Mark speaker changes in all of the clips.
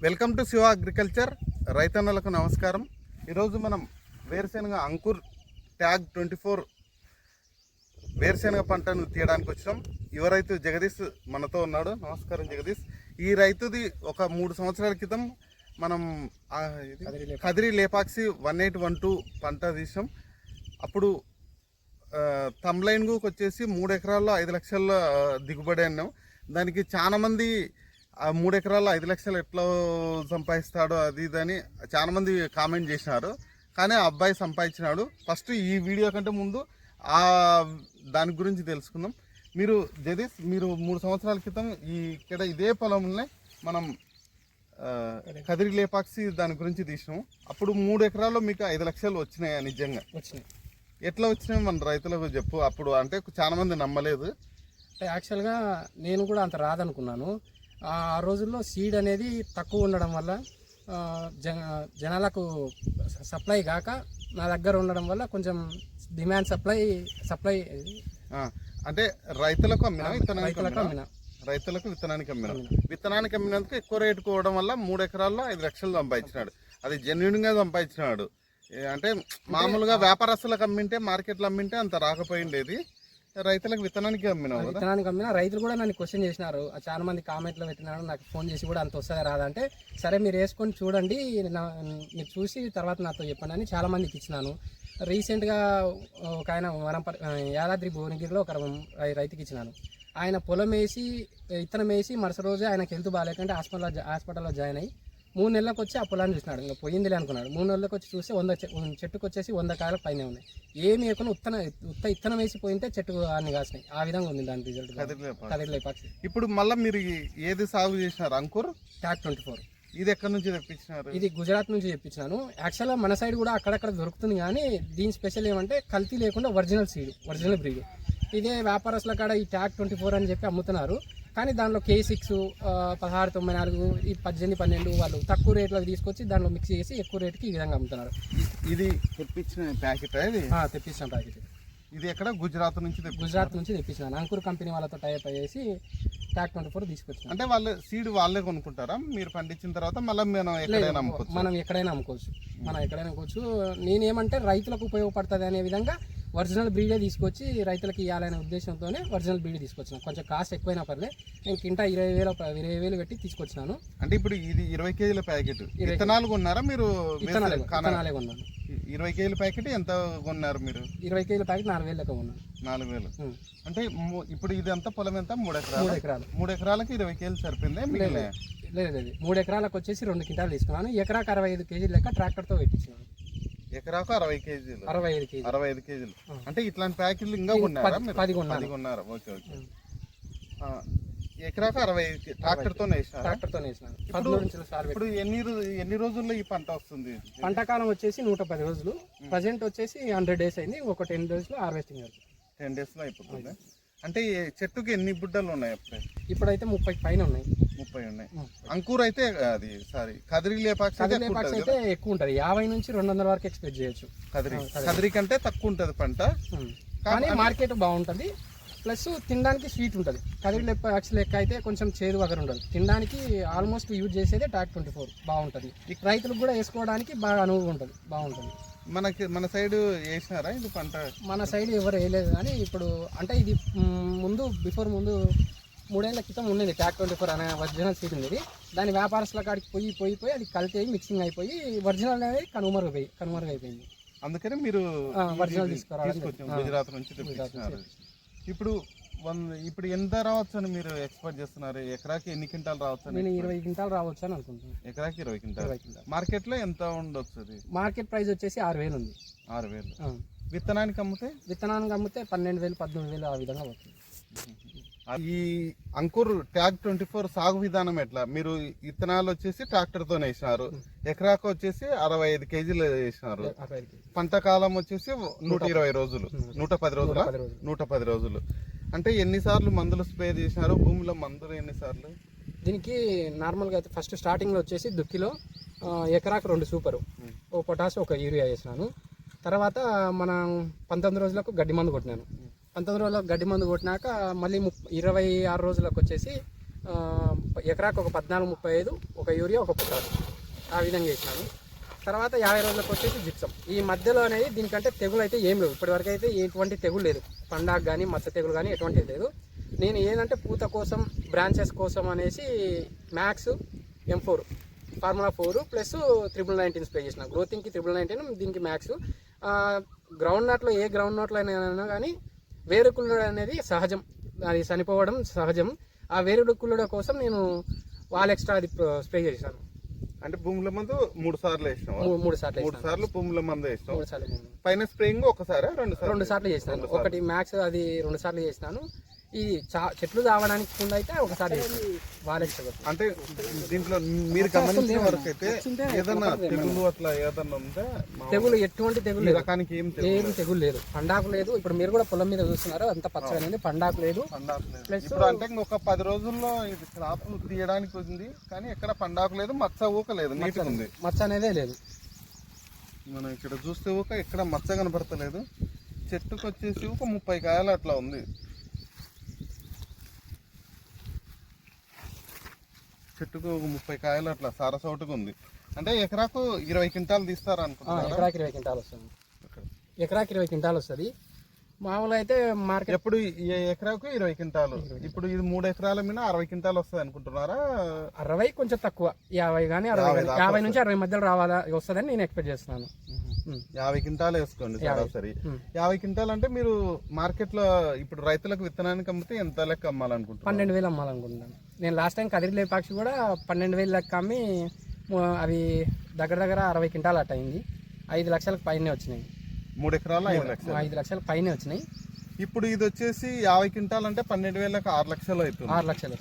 Speaker 1: Welcome to Shiva agriculture. రైతన్నలకు నమస్కారం. ఈరోజు మనం వేరుశెనగ అంకుర్ ట్యాగ్ ట్వంటీ ఫోర్ వేరుశెనగ పంటను తీయడానికి వచ్చాం యువ రైతు జగదీష్ మనతో ఉన్నాడు. నమస్కారం జగదీష్. ఈ రైతుది ఒక మూడు సంవత్సరాల క్రితం మనం Kadiri Lepakshi one eight one two పంట తీసాం అప్పుడు తమ్లైన్కు వచ్చేసి మూడు ఎకరాల్లో ఐదు లక్షల ఆ, దిగుబడి అన్నాం. దానికి చాలా మంది ఆ మూడు ఎకరాల్లో ఐదు లక్షలు ఎట్లా సంపాదిస్తాడో అది ఇది అని చాలా మంది కామెంట్ చేసినారు. కానీ ఆ అబ్బాయి సంపాదించినాడు. ఫస్ట్ ఈ వీడియో కంటే ముందు ఆ దాని గురించి తెలుసుకుందాం. మీరు జగదీష్ మీరు మూడు సంవత్సరాల క్రితం ఈ ఇక్కడ ఇదే పొలంలోనే మనం కదిరి లేపాక్సి దాని గురించి తీసినాం అప్పుడు మూడు ఎకరాల్లో మీకు ఐదు లక్షలు వచ్చినాయా నిజంగా?
Speaker 2: వచ్చినాయి.
Speaker 1: ఎట్లా వచ్చినాయి మన రైతులకు చెప్పు. అప్పుడు అంటే చాలా మంది నమ్మలేదు.
Speaker 2: అంటే యాక్చువల్గా నేను కూడా అంత రాదనుకున్నాను. ఆ రోజుల్లో సీడ్ అనేది తక్కువ ఉండడం వల్ల జన జనాలకు సప్లై కాక నా దగ్గర ఉండడం వల్ల కొంచెం డిమాండ్ సప్లై సప్లై
Speaker 1: అంటే రైతులకు అమ్మినా
Speaker 2: రైతులకు
Speaker 1: అమ్మినా? రైతులకు విత్తనానికి అమ్మినా. విత్తనానికి అమ్మినందుకు ఎక్కువ రేటు కోవడం వల్ల మూడు ఎకరాల్లో ఐదు లక్షలు సంపాదించినాడు. అది జెన్యున్గా సంపాదించినాడు అంటే మామూలుగా వ్యాపారస్తులకు అమ్మింటే మార్కెట్లో అమ్మింటే అంత రాకపోయిండేది. రైతులకు విత్తనానికి అమ్మినా
Speaker 2: విత్తనానికి అమ్మిన రైతులు కూడా నన్ను క్వశ్చన్ చేసినారు. చాలా మంది కామెంట్లో పెట్టినారు నాకు ఫోన్ చేసి కూడా అంత వస్తుందా రాదా అంటే సరే మీరు వేసుకొని చూడండి నా- మీరు చూసి తర్వాత నాతో చెప్పండి అని చాలా మందికి ఇచ్చినాను. రీసెంట్గా ఒక ఆయన వరంపల్లి యాదాద్రి భువనగిరిలో ఒక రైతుకి ఇచ్చినాను. ఆయన పొలం వేసి ఇత్తనం వేసి మరుసటి రోజే ఆయనకి హెల్త్ బాగాలేకంటే హాస్పిటల్లో హాస్పిటల్లో జాయిన్ అయ్యి మూడు నెలలకు వచ్చి ఆ పొలాన్ని చూసినాడు. ఇంకా పోయిందిలే అనుకున్నాడు. మూడు నెలలకు వచ్చి చూస్తే వంద చెట్టుకు వచ్చేసి వంద కాయల పైన ఉన్నాయి. ఏమి వేయకుండా ఉత్తన ఉత్త ఇత్తనం వేసి పోయింటే చెట్టు అన్ని కాసినాయి. ఆ విధంగా ఉంది దాని రిజల్ట్. కదిరిలే పక్షి
Speaker 1: ఇప్పుడు మళ్ళీ మీరు ఏది సాగు చేసినారు? అంకుర్?
Speaker 2: ట్యాక్ ట్వంటీ ఫోర్.
Speaker 1: ఇది ఎక్కడి నుంచి తెప్పించినారు?
Speaker 2: ఇది గుజరాత్ నుంచి తెప్పించినాను. యాక్చువల్గా మన సైడ్ కూడా అక్కడక్కడ దొరుకుతుంది కానీ దీని స్పెషల్ ఏమంటే కల్తీ లేకుండా ఒరిజినల్ సీడ్ ఒరిజినల్ బ్రీడ్. ఇదే వ్యాపారస్తుల కాడ ఈ ట్యాక్ ట్వంటీ ఫోర్ అని చెప్పి అమ్ముతున్నారు. కానీ దానిలో కే సిక్స్ పదహారు తొంభై నాలుగు ఈ పద్దెనిమిది పన్నెండు వాళ్ళు తక్కువ రేట్లో తీసుకొచ్చి దానిలో మిక్స్ చేసి ఎక్కువ రేటుకి ఈ విధంగా అమ్ముతున్నారు.
Speaker 1: ఇది తెప్పించిన ప్యాకెట్ ఇది?
Speaker 2: ఆ, తెప్పించాం ప్యాకెట్.
Speaker 1: ఇది ఎక్కడ? గుజరాత్ నుంచి
Speaker 2: గుజరాత్ నుంచి తెప్పించినాను అంకుర్ కంపెనీ వాళ్ళతో టైప్ అయ్యేసి ట్యాక్ ట్వంటీ ఫోర్ తీసుకొచ్చినాను
Speaker 1: అంటే వాళ్ళు సీడ్ వాళ్ళే కొనుక్కుంటారా? మీరు పండించిన తర్వాత మళ్ళీ మనం ఎక్కడైనా అమ్ముకోవచ్చు.
Speaker 2: మనం ఎక్కడైనా అమ్ముకోవచ్చు. మనం ఎక్కడైనా అమ్ముకోవచ్చు. నేనేమంటే రైతులకు ఉపయోగపడుతుంది అనే విధంగా ఒరిజినల్ బ్రీడే తీసుకొచ్చి రైతులకు ఇవ్వాలనే ఉద్దేశంతోనే ఒరిజినల్ బ్రీడ్ తీసుకొచ్చిన. కొంచెం కాస్ట్ ఎక్కువైనా పర్లే. నేను కింటా ఇరవై వేల ఇరవై వేలు పెట్టి తీసుకొచ్చినాను.
Speaker 1: అంటే ఇప్పుడు ఇది ఇరవై కేజీల ప్యాకెట్. విత్తనాలు కొన్నారా మీరు
Speaker 2: విత్తనాలే కొన్నాను.
Speaker 1: ఇరవై కేజీల ప్యాకెట్ ఎంత కొన్నారు మీరు?
Speaker 2: ఇరవై కేజీల ప్యాకెట్ నాలుగు వేలు లెక్క కొన్నాను.
Speaker 1: నాలుగు వేలు. అంటే ఇప్పుడు ఇది అంతా పొలం ఎంత? మూడు
Speaker 2: మూడు
Speaker 1: ఎకరాలు.
Speaker 2: ఎకరాలు
Speaker 1: మూడు ఎకరాలకి ఇరవై కేజీలు సరిపోయింది? మిగిలిన
Speaker 2: లేదు లేదు. మూడు ఎకరాలకు వచ్చేసి రెండు క్వింటాలు తీసుకున్నాను. ఎకరాకు అరవై ఐదు కేజీలు లెక్క ట్రాక్టర్తో పెట్టించినాను.
Speaker 1: ఎకరాకు అరవై కేజీలు.
Speaker 2: అరవై ఐదు కేజీలు.
Speaker 1: అరవై ఐదు కేజీలు. అంటే ఇట్లాంటి ప్యాకెట్లు ఇంకా కొన్నారా
Speaker 2: పది-
Speaker 1: ఓకే ఓకే. ఎకరాకు అరవై వేసినారా?
Speaker 2: ట్రాక్టర్తో వేసినాను. పదమూడు నుంచి స్టార్ట్
Speaker 1: ఇప్పుడు ఎన్ని ఎన్ని రోజుల్లో ఈ పంట వస్తుంది?
Speaker 2: పంట కాలం వచ్చేసి నూట పది రోజులు. ప్రజెంట్ వచ్చేసి హండ్రెడ్ డేస్ అయింది. ఒక టెన్ డేస్లో హార్వెస్టింగ్
Speaker 1: టెన్ డేస్లో అయిపోతుంది అంటే ఈ చెట్టుకి ఎన్ని బుడ్డలు ఉన్నాయి అప్పుడే?
Speaker 2: ఇప్పుడైతే ముప్పై పైన ఉన్నాయి.
Speaker 1: ముప్పై ఉన్నాయి. అంకూర్ అయితే అది సారీ కదిరి లేపాక్షి అయితే
Speaker 2: కదిలే
Speaker 1: ఎక్కువ
Speaker 2: పాక్స్
Speaker 1: ఉంటది
Speaker 2: అయితే ఎక్కువ ఉంటుంది. యాభై నుంచి రెండు వందల వరకు ఎక్స్పెక్ట్ చేయొచ్చు.
Speaker 1: కదా? కదిరి.
Speaker 2: కదిరి.
Speaker 1: కంటే తక్కువ ఉంటది పంట.
Speaker 2: కానీ మార్కెట్ బాగుంటుంది. ప్లస్ తినడానికి స్వీట్ ఉంటుంది. కదిరి లెక్క పాక్స్ లెక్క అయితే కొంచెం చేదు వగరు ఉండదు తినడానికి ఆల్మోస్ట్ యూజ్ చేసేదే టాక్ ట్వంటీ ఫోర్. బాగుంటుంది. రైతులకు కూడా వేసుకోవడానికి బాగా అనువుగా ఉంటుంది. బాగుంటుంది.
Speaker 1: మనకి మన సైడ్ వేసినారా? ఇది పంట?
Speaker 2: మన సైడ్ ఎవరు వేయలేదు కానీ ఇప్పుడు అంటే ఇది ముందు బిఫోర్ ముందు మూడేళ్ళ క్రితం ఉండేది ట్యాక్ ట్వంటీ ఫోర్ అనే ఒరిజినల్ సీట్ ఉండేది దాని వ్యాపారస్తుల కాడికి పోయి పోయి పోయి అది అయ్యి మిక్సింగ్ అయిపోయి ఒరిజినల్ అనేది కనుమరుగు కనుమరుగు అయిపోయింది
Speaker 1: అందుకని మీరు
Speaker 2: original తీసుకురావడం.
Speaker 1: గుజరాత్ నుంచి ఇప్పుడు వంద ఇప్పుడు ఎంత రావచ్చు అని మీరు ఎక్స్పెక్ట్ చేస్తున్నారు? ఎకరాకి ఎన్ని క్వింటాలు రావచ్చు
Speaker 2: నేను ఇరవై క్వింటాలు రావచ్చు అని అనుకుంటున్నాను.
Speaker 1: ఎకరాకి ఇరవై క్వింటాలు.
Speaker 2: ఇరవై క్వింటాల్.
Speaker 1: మార్కెట్లో ఎంత ఉండొచ్చు అది?
Speaker 2: మార్కెట్ ప్రైస్ వచ్చేసి ఆరు వేలు ఉంది.
Speaker 1: ఆరు వేలు. విత్తనానికి అమ్మితే?
Speaker 2: విత్తనానికి అమ్మితే పన్నెండు వేలు పద్దెనిమిది వేలు ఆ విధంగా అవుతుంది.
Speaker 1: ఈ అంకుర్ ట్యాగ్ ట్వంటీ ఫోర్ సాగు విధానం ఎట్లా? మీరు విత్తనాలు వచ్చేసి ట్రాక్టర్తో వేసినారు. ఎకరాకు వచ్చేసి అరవై ఐదు కేజీలు వేసినారు. పంట కాలం వచ్చేసి నూట ఇరవై రోజులు? నూట పది రోజులు. నూట పది రోజులు. అంటే ఎన్నిసార్లు మందులు స్ప్రే చేసినారు భూమిలో మందులు ఎన్నిసార్లు
Speaker 2: దీనికి నార్మల్గా అయితే ఫస్ట్ స్టార్టింగ్లో వచ్చేసి దుక్కిలో ఎకరాకు రెండు సూపరు. ఓ పొటాష్ ఒక యూరియా వేసినాను. తర్వాత మనం పంతొమ్మిది రోజులకు గడ్డి మందు కొట్టినాను. పంతొమ్మిది రోజులకు గడ్డి మందు కొట్టినాక మళ్ళీ ఇరవై ఆరు రోజులకు వచ్చేసి ఎకరాకు ఒక పద్నాలుగు ముప్పై ఐదు ఒక యూరియా ఒక పొటాష్ ఆ విధంగా వేసినాను. తర్వాత యాభై రోజులకు వచ్చేసి జిప్సం. ఈ మధ్యలో అనేది దీనికంటే తెగులు అయితే ఏం లేవు. ఇప్పటివరకు అయితే ఎటువంటి తెగులు లేదు. పండాగ కానీ మచ్చ తెగులు కానీ ఎటువంటిది లేదు. నేను ఏంటంటే పూత కోసం బ్రాంచెస్ కోసం అనేసి max M four formula four plus triple nineteen spray చేసిన. గ్రోతింగ్కి త్రిబుల్ నైన్టీన్ దీనికి మ్యాక్స్. గ్రౌండ్ నట్లో ఏ గ్రౌండ్ నట్లో అయినా కానీ వేరుకుళ్ళు అనేది సహజం. అది చనిపోవడం సహజం. ఆ వేరుకుళ్ళ కోసం నేను వాల్ ఎక్స్ట్రా అది స్ప్రే చేశాను.
Speaker 1: అంటే భూముల మందు మూడు సార్లు
Speaker 2: మూ- మూడు సార్లు
Speaker 1: మూడు. సార్లు భూముల మందు వేసినావు
Speaker 2: మూడు సార్లు.
Speaker 1: పైన స్ప్రేయింగ్ ఒకసారి రెండు సార్లు
Speaker 2: రెండు సార్లు చేసినాను
Speaker 1: సార్లు.
Speaker 2: ఒకటి మ్యాక్స్ అది రెండు సార్లు చేసినాను చా చెట్లు తావడానికి ముందు అయితే ఒకసారి ఎక్స్ట్రా
Speaker 1: అంటే దీంట్లో మీరు గమనించిన వరకు అయితే ఏదన్నా తెగులు అట్లా ఏదన్నా ఉందా
Speaker 2: తెగులు ఎటువంటి తెగులు
Speaker 1: రకానికి ఏం తెగులు
Speaker 2: ఏం తెగులు లేదు. పండాకు లేదు. ఇప్పుడు మీరు కూడా పొలం మీద చూస్తున్నారు. అంత పచ్చగా పండాకు లేదు.
Speaker 1: ఇప్పుడు అంటే ఇంకొక పది రోజుల్లో ఇది క్రాప్ తీయడానికి ఉంది. కానీ ఎక్కడ పండాకు లేదు. మచ్చ ఊక లేదు. ఉంది.
Speaker 2: మచ్చ అనేదే లేదు.
Speaker 1: మనం ఇక్కడ చూస్తే ఊక ఎక్కడ మచ్చ కనపడతలేదు. చెట్టుకు వచ్చేసి ఒక ముప్పై కాయలు అట్లా ఉంది. చెట్టుకు ముప్పై కాయలు అట్లా సారసోటుగా ఉంది అంటే ఎకరాకు ఇరవై క్వింటాలు తీస్తారు
Speaker 2: ఆ,
Speaker 1: అనుకుంటున్నారా?
Speaker 2: ఎకరాకి ఇరవై క్వింటాలు వస్తుంది. ఎకరాకి ఇరవై క్వింటాలు వస్తుంది. మామూలుగా అయితే మార్కెట్
Speaker 1: ఎప్పుడు ఈ ఎకరాకు ఇరవై క్వింటాలు. ఇప్పుడు ఇది మూడు ఎకరాల మీద అరవై క్వింటాలు వస్తుంది అనుకుంటున్నారా?
Speaker 2: అరవై కొంచెం తక్కువ. యాభై కానీ అరవై
Speaker 1: యాభై
Speaker 2: నుంచి అరవై మధ్యలో రావాలా? వస్తుందని నేను ఎక్స్పెక్ట్ చేస్తున్నాను.
Speaker 1: యాభై క్వింటాలు వేసుకోండి సరాసరి.
Speaker 2: ఉమ్.
Speaker 1: యాభై క్వింటాల్ అంటే మీరు మార్కెట్లో ఇప్పుడు రైతులకు విత్తనానికి అమ్మితే ఎంత లెక్క అమ్మాలనుకుంటున్నారు?
Speaker 2: పన్నెండు వేలు అమ్మాలనుకుంటున్నాను. నేను లాస్ట్ టైం కదిరి లేపాక్షి కూడా పన్నెండు వేలు లెక్క అమ్మి అవి దగ్గర దగ్గర అరవై క్వింటాలు అట్ట అయింది. ఐదు లక్షలకు పైనే వచ్చినాయి.
Speaker 1: మూడు ఎకరాలు? ఐదు లక్షలు.
Speaker 2: ఐదు లక్షలకు పైనే వచ్చినాయి.
Speaker 1: ఇప్పుడు ఇది వచ్చేసి యాభై క్వింటాల్ అంటే పన్నెండు వేలకు ఆరు లక్షలు అవుతుంది.
Speaker 2: ఆరు లక్షలు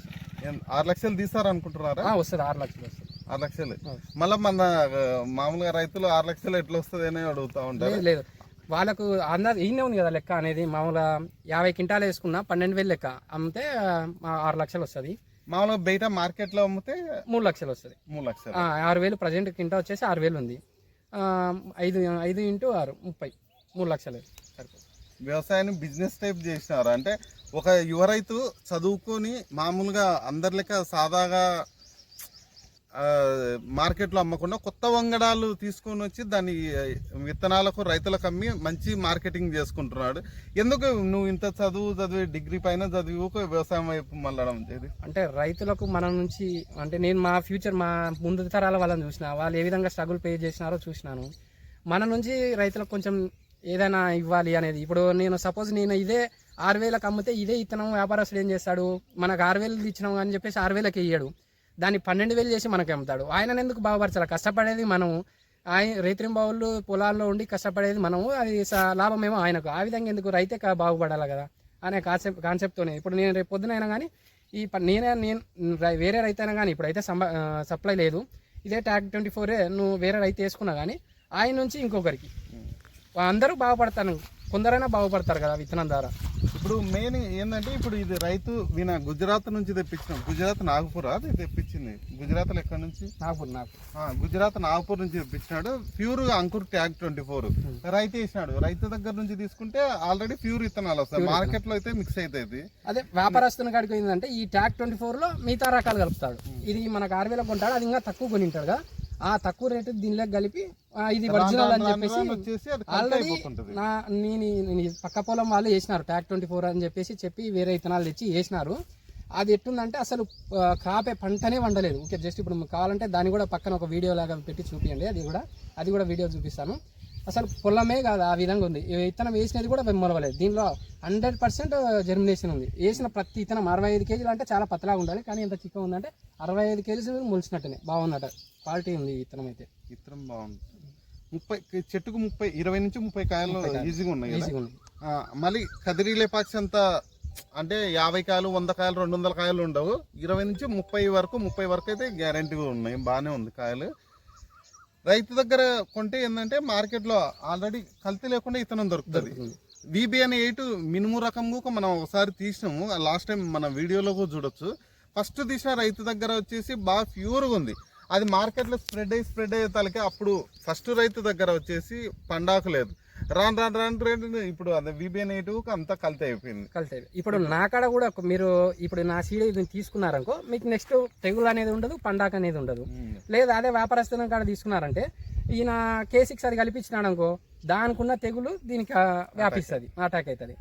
Speaker 1: ఆరు లక్షలు తీసారు అనుకుంటున్నారా
Speaker 2: వస్తుంది ఆరు లక్షలు వస్తుంది.
Speaker 1: ఆరు లక్షలు. మళ్ళీ మన మామూలుగా రైతులు ఆరు లక్షలు ఎట్లా వస్తుంది అని అడుగుతా ఉంటారు.
Speaker 2: లేదు వాళ్ళకు అందరు ఈయనే ఉంది కదా లెక్క అనేది మామూలుగా యాభై క్వింటాలు వేసుకున్నా పన్నెండు వేలు లెక్క. అమ్మితే ఆరు లక్షలు వస్తుంది.
Speaker 1: మామూలుగా బయట మార్కెట్లో అమ్మితే
Speaker 2: మూడు లక్షలు వస్తుంది.
Speaker 1: మూడు లక్షలు.
Speaker 2: ఆరు వేలు ప్రజెంట్ కింటా వచ్చేసి ఆరు వేలు ఉంది. ఐదు ఐదు ఇంటూ ఆరు ముప్పై మూడు లక్షలు సరిపోతుంది.
Speaker 1: వ్యవసాయాన్ని బిజినెస్ టైప్ చేసినారు? అంటే ఒక యువ రైతు చదువుకొని మామూలుగా అందరి లెక్క సాదాగా మార్కెట్లో అమ్మకుండా కొత్త వంగడాలు తీసుకొని వచ్చి దాన్ని విత్తనాలకు రైతులకు అమ్మి మంచి మార్కెటింగ్ చేసుకుంటున్నాడు. ఎందుకు నువ్వు ఇంత చదువు చదివి డిగ్రీ పైన చదివి వ్యవసాయం వైపు మళ్ళడం చేది
Speaker 2: అంటే రైతులకు మన నుంచి అంటే నేను మా ఫ్యూచర్ మా ముందు తరాల వాళ్ళని చూసిన వాళ్ళు ఏ విధంగా స్ట్రగుల్ పే చేసినారో చూసినాను. మన నుంచి రైతులకు కొంచెం ఏదైనా ఇవ్వాలి అనేది. ఇప్పుడు నేను సపోజ్ నేను ఇదే ఆరు వేలకు అమ్మితే ఇదే ఇత్తనం వ్యాపారస్తుడు ఏం చేస్తాడు? మనకు ఆరు వేలు ఇచ్చినాం అని చెప్పేసి ఆరు వేలకు ఇయ్యాడు. దాన్ని పన్నెండు వేలు చేసి మనకి అమ్ముతాడు. ఆయన ఎందుకు బాగుపరచాలి? కష్టపడేది మనం ఆయన రైతురింబావులు పొలాల్లో ఉండి కష్టపడేది మనము. అది లాభమేమో ఆయనకు. ఆ విధంగా ఎందుకు రైతే బాగుపడాలి కదా? అనే కాన్సెప్ట్ కాన్సెప్ట్తోనే. ఇప్పుడు నేను రేపు పొద్దున అయినా కానీ ఈ నేనే నేను వేరే రైతు అయినా కానీ ఇప్పుడైతే సంబ సప్లై లేదు. ఇదే ట్యాగ్ ట్వంటీ ఫోరే నువ్వు వేరే రైతు వేసుకున్నా కానీ ఆయన నుంచి ఇంకొకరికి. అందరూ బాగుపడతాను కొందరైనా బాగుపడతారు కదా విత్తనం ద్వారా.
Speaker 1: ఇప్పుడు మెయిన్ ఏంటంటే ఇప్పుడు ఇది రైతు విన గుజరాత్ నుంచి తెప్పించినాం. గుజరాత్ నాగపూర్ అది తెప్పించింది. గుజరాత్ ఎక్కడి నుంచి?
Speaker 2: నాకు
Speaker 1: ఆ, గుజరాత్ నాగపూర్ నుంచి తెప్పించినాడు. Pure Ankur tag twenty four. రైతు వేసినాడు. రైతు దగ్గర నుంచి తీసుకుంటే ఆల్రెడీ ప్యూర్ విత్తనాలు వస్తాయి. మార్కెట్లో అయితే మిక్స్ అవుతాయి
Speaker 2: అదే వ్యాపారస్తుని కాడికి ఏంటంటే ఈ ట్యాగ్ ట్వంటీ ఫోర్లో మిగతా రకాలు కలుపుతాడు. ఇది మనకు ఆరు వేలకు కొంటాడు. అది ఇంకా తక్కువ కొని ఉంటాడు కదా ఆ తక్కువ రేటు దీనిలో కలిపి ఇది ఒరిజినల్ అని చెప్పేసి ఆల్రెడీ నా నేను పక్క పొలం వాళ్ళు వేసినారు ట్యాగ్ ట్వంటీ ఫోర్ అని చెప్పేసి చెప్పి వేరే విత్తనాలు తెచ్చి వేసినారు. అది ఎట్టుందంటే అసలు కాపే పంటనే వండలేదు. ఓకే జస్ట్ ఇప్పుడు కావాలంటే దాన్ని కూడా పక్కన ఒక వీడియో లాగా పెట్టి చూపియండి. అది కూడా అది కూడా వీడియో చూపిస్తాను. అసలు పొలమే కాదు ఆ విధంగా ఉంది. విత్తనం వేసినది కూడా మొలవలేదు దీనిలో హండ్రెడ్ పర్సెంట్ జర్మినేషన్ ఉంది. వేసిన ప్రతి విత్తనం అరవై ఐదు కేజీలు అంటే చాలా పతలాగా ఉండాలి. కానీ ఎంత చిక్క ఉందంటే అరవై ఐదు కేజీలు మొలిచినట్టునే బాగున్నట క్వాలిటీ ఉంది విత్తనం అయితే.
Speaker 1: విత్తనం బాగుంది ముప్పై చెట్టుకు ముప్పై ఇరవై నుంచి ముప్పై కాయలు ఈజీగా ఉన్నాయి కదా? మళ్ళీ కదిరి లేపాక్స్ అంత అంటే యాభై కాయలు వంద కాయలు రెండు వందల కాయలు ఉండవు. ఇరవై నుంచి ముప్పై వరకు ముప్పై వరకు అయితే గ్యారంటీగా ఉన్నాయి. బాగానే ఉంది కాయలు. రైతు దగ్గర కొంటే ఏంటంటే మార్కెట్లో ఆల్రెడీ కల్తీ లేకుండా ఇతనం దొరుకుతుంది. విబి అనే ఎయిట్ మినుము రకం కూడా మనం ఒకసారి తీసినాము. లాస్ట్ టైం మన వీడియోలో కూడా చూడొచ్చు. ఫస్ట్ తీసిన రైతు దగ్గర వచ్చేసి బాగా ప్యూర్గా ఉంది. అది మార్కెట్లో స్ప్రెడ్ అయ్యి స్ప్రెడ్ అయ్యే తలకే అప్పుడు ఫస్ట్ రైతు దగ్గర వచ్చేసి పండాకు లేదు. రాను రాను రాను రాను ఇప్పుడు అదే విబిఎన్ ఎయిట్ అంతా కల్తీ అయిపోయింది.
Speaker 2: కలితే. ఇప్పుడు నా కాడ కూడా మీరు ఇప్పుడు నా సీడ్ తీసుకున్నారనుకో మీకు నెక్స్ట్ తెగులు అనేది ఉండదు పండాక అనేది ఉండదు. లేదా అదే వ్యాపారస్తుల కాడ తీసుకున్నారంటే ఈయన కే సిక్స్ అది కల్పించినాడు అనుకో దానికి ఉన్న తెగులు దీనికి వ్యాపిస్తుంది అటాక్ అవుతుంది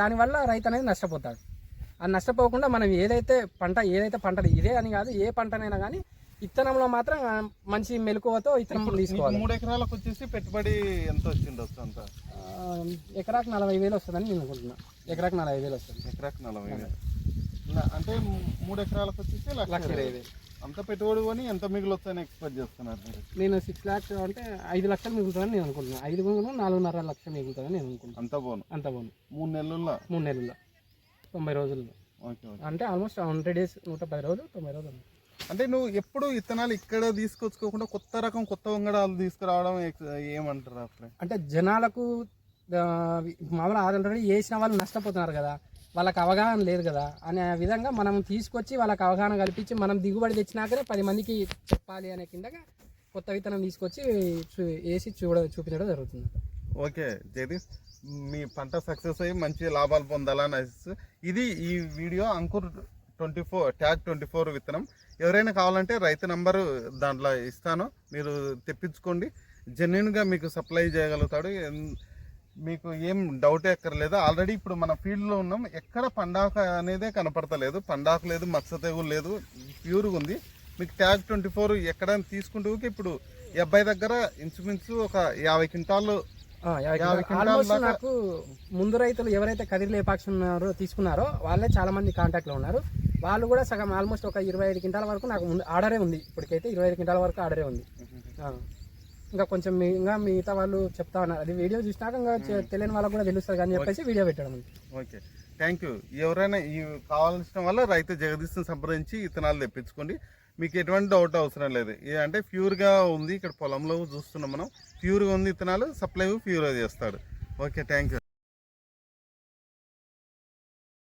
Speaker 2: దానివల్ల రైతు అనేది నష్టపోతాడు. ఆ నష్టపోకుండా మనం ఏదైతే పంట ఏదైతే పంట ఇదే అని కాదు ఏ పంటనైనా కానీ ఇత్తనంలో మాత్రం మంచి మెలకువతో ఇత్తనం తీసుకోవాలి.
Speaker 1: మూడు ఎకరాలకు వచ్చేసి పెట్టుబడి ఎంత వచ్చిండొచ్చు అంత?
Speaker 2: ఎకరాకు నలభై వేలు వస్తుందని నేను అనుకుంటున్నా. ఎకరాకు నలభై వేలు వస్తుంది.
Speaker 1: ఎకరాకు నలభై వేలు. అంటే మూడు ఎకరాలకు వచ్చేసి లక్ష ఇరవై
Speaker 2: వేలు.
Speaker 1: అంత పెట్టుబడి కొని ఎంత మిగిలొచ్చని ఎక్స్పెక్ట్ చేస్తున్నారు
Speaker 2: నేను సిక్స్ ల్యాక్స్ అంటే ఐదు లక్షలు మిగులుతుందని నేను అనుకుంటున్నాను ఐదు గుంగులు నాలుగున్నర లక్షలు మిగులుతుందని నేను అనుకుంటున్నాను
Speaker 1: అంత పోను?
Speaker 2: అంత బాగుంది
Speaker 1: మూడు నెలల్లో?
Speaker 2: మూడు నెలల్లో. తొంభై రోజుల్లో
Speaker 1: ఓకే ఓకే.
Speaker 2: అంటే ఆల్మోస్ట్ హండ్రెడ్ డేస్ నూట పది రోజులు తొంభై రోజులు.
Speaker 1: అంటే నువ్వు ఎప్పుడు ఇత్తనాలు ఇక్కడ తీసుకొచ్చుకోకుండా కొత్త రకం కొత్త వంగడాలు తీసుకురావడం ఏమంటారు అప్పుడే?
Speaker 2: అంటే జనాలకు మామూలు ఆల్రెడీ వేసిన వాళ్ళు నష్టపోతున్నారు కదా. వాళ్ళకి అవగాహన లేదు కదా. అనే విధంగా మనం తీసుకొచ్చి వాళ్ళకి అవగాహన కల్పించి మనం దిగుబడి తెచ్చినాకనే పది మందికి చెప్పాలి అనే కిందగా కొత్త విత్తనం తీసుకొచ్చి వేసి చూడ చూపించడం జరుగుతుంది.
Speaker 1: ఓకే జగదీష్. మీ పంట సక్సెస్ అయ్యి మంచి లాభాలు పొందాలని ఇది ఈ video Ankur twenty four tag twenty four విత్తనం. ఎవరైనా కావాలంటే రైతు నంబరు దాంట్లో ఇస్తాను. మీరు తెప్పించుకోండి. జెన్యున్గా మీకు సప్లై చేయగలుగుతాడు. మీకు ఏం డౌట్ ఎక్కర్లేదు ఆల్రెడీ ఇప్పుడు మన ఫీల్డ్లో ఉన్నాం. ఎక్కడ పండాక అనేదే కనపడతలేదు. పండాకు లేదు మచ్చ తెగులు లేదు. ప్యూర్గా ఉంది. మీకు ట్యాగ్ ట్వంటీ ఫోర్ ఎక్కడ తీసుకుంటూ ఇప్పుడు ఈ అబ్బాయి దగ్గర ఇంచుమించు ఒక యాభై క్వింటాలు
Speaker 2: నాకు ముందు రైతులు ఎవరైతే కదిరి లేపాక్షి ఉన్నారో తీసుకున్నారో వాళ్ళే చాలా మంది కాంటాక్ట్లో ఉన్నారు. వాళ్ళు కూడా సగం ఆల్మోస్ట్ ఒక ఇరవై ఐదు క్వింటాల వరకు నాకు ముందు ఆర్డరే ఉంది. ఇప్పటికైతే ఇరవై ఐదు క్వింటాల వరకు ఆర్డరే ఉంది. ఇంకా కొంచెం ఇంకా మిగతా వాళ్ళు చెప్తా ఉన్నారు. అది వీడియో చూసినాక ఇంకా తెలియని వాళ్ళకి కూడా తెలుస్తుంది అని చెప్పేసి వీడియో పెట్టడం
Speaker 1: ఓకే. థ్యాంక్ యూ ఎవరైనా ఈ కావాల్సిన వల్ల రైతు జగదీశ్ని సంప్రదించి ఇత్తనాలు తెప్పించుకోండి. మీకు ఎటువంటి డౌట్ అవసరం లేదు. అంటే ప్యూర్గా ఉంది. ఇక్కడ పొలంలో చూస్తున్నాం మనం. ప్యూర్గా ఉంది ఇత్తనాలు. సప్లై ప్యూర్గా చేస్తాడు. ఓకే. Thank you